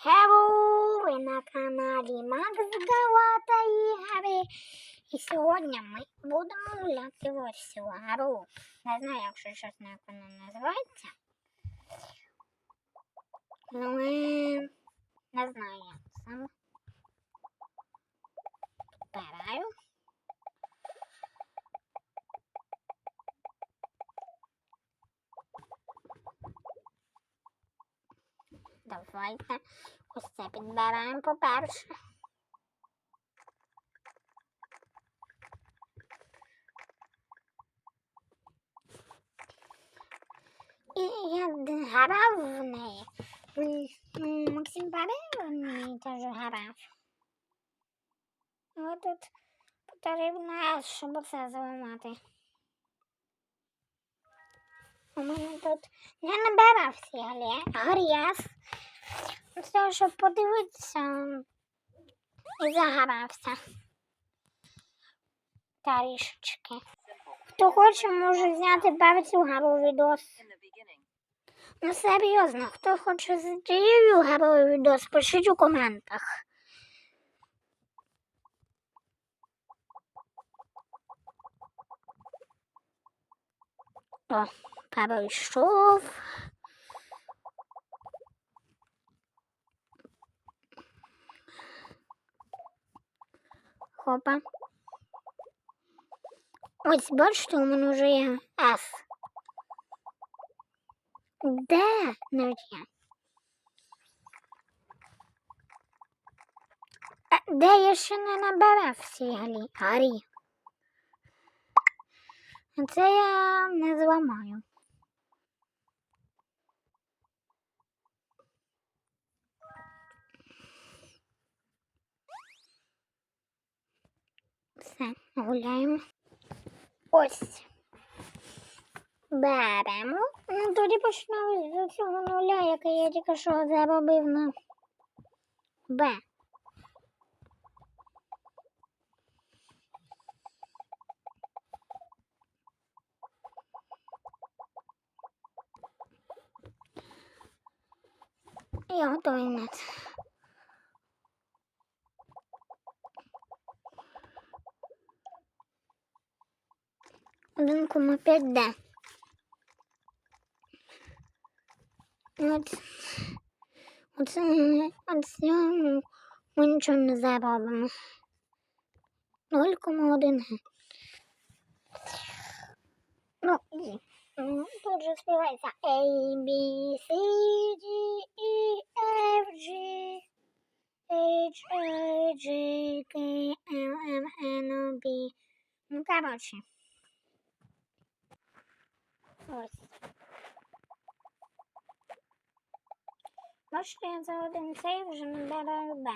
Хеллоу! Ви на каналі Макс Галата Ігри. І сьогодні ми будемо гуляти в ось цю гру. Не знаю, якщо чесно, як вона називається. Ну, е, не знаю, як саме. Давайте ось це підбираємо по-перше. І я грав в неї. Максим Бареєв в неї теж грав. Але тут потрібно, щоб це зламати. Тут я набирався грязь. Все, щоб подивитися і загорався. Тарішечки. Хто хоче, може зняти перцю гару відос. Ну серйозно, хто хоче з цією гарою відос, пишіть у коментах. О, перейшов. Хопа. Ось бачите, у мене вже є С. Де навіть є? Е, Де я ще не набирав в цій галі- гарі? Це я не зламаю. гуляємо. Ось. Беремо. Ну, тоді почнемо з цього нуля, яке я тільки що заробив на Б. Я готовий мед. 1,5 Д. От, оце, от цього ми нічого не заробимо. 0,1 Г. Ну. Тут же співається A, B, C, D, E, F, G, H, I, J, K, L, M, N, O, B. Ну, короче. Ось. Бачите, я за один цей вже набираю Б.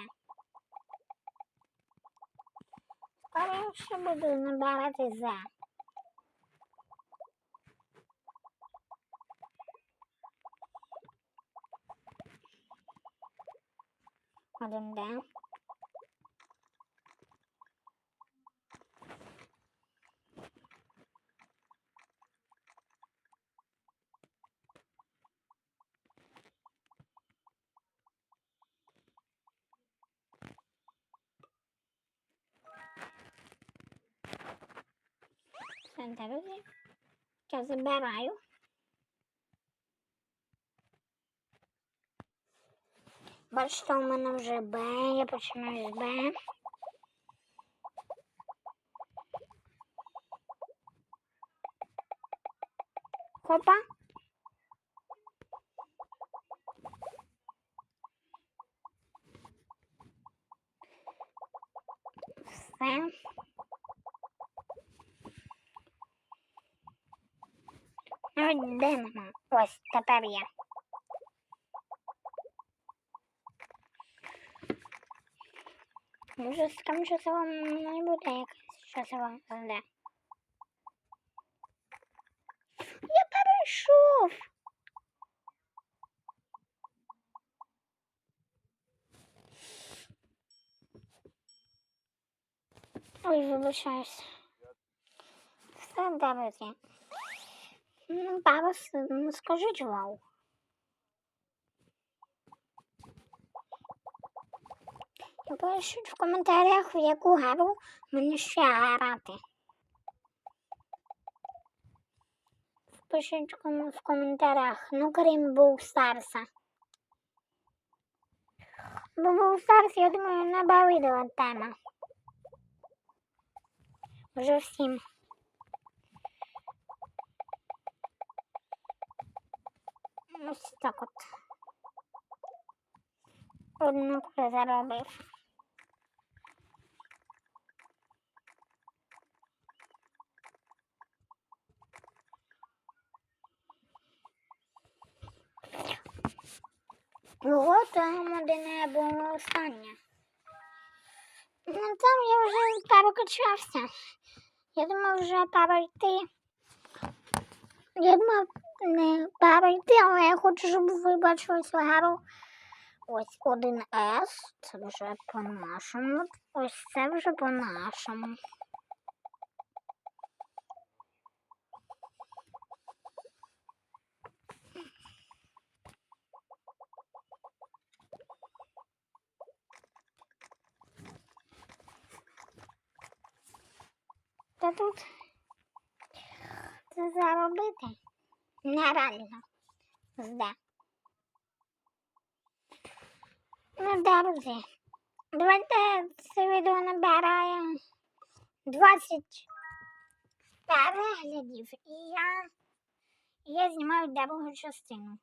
Скоро я ще буду набирати З. Один Д. Все, друзі. Я забираю. Бачите, у мене вже Б, я починаю з Б. Хопа. Все. Де нема. Ось, тепер є. Може, з тимчасово не буде якась часова зде. Я перейшов. Ой, вибачаюсь. Все, друзі. Ну, ну скажіть вау. Пишіть в коментарях, в яку гру мені ще грати. Пишіть в коментарях, ну крім Був Старса. Бо Був Старс, я думаю, не бавидова тема. Вже всім. Ось так от. Одну заробив. Ого, там одне було останнє. Ну там я вже перекачався. Я думав вже пора йти. Я думав не пора але я хочу, щоб ви бачили цю гару. Ось 1С, це вже по-нашому. Ось це вже по-нашому. Та тут це заробити нереально. Зде. Ну, друзі, давайте це відео набирає 20 переглядів, і я, я знімаю другу частину.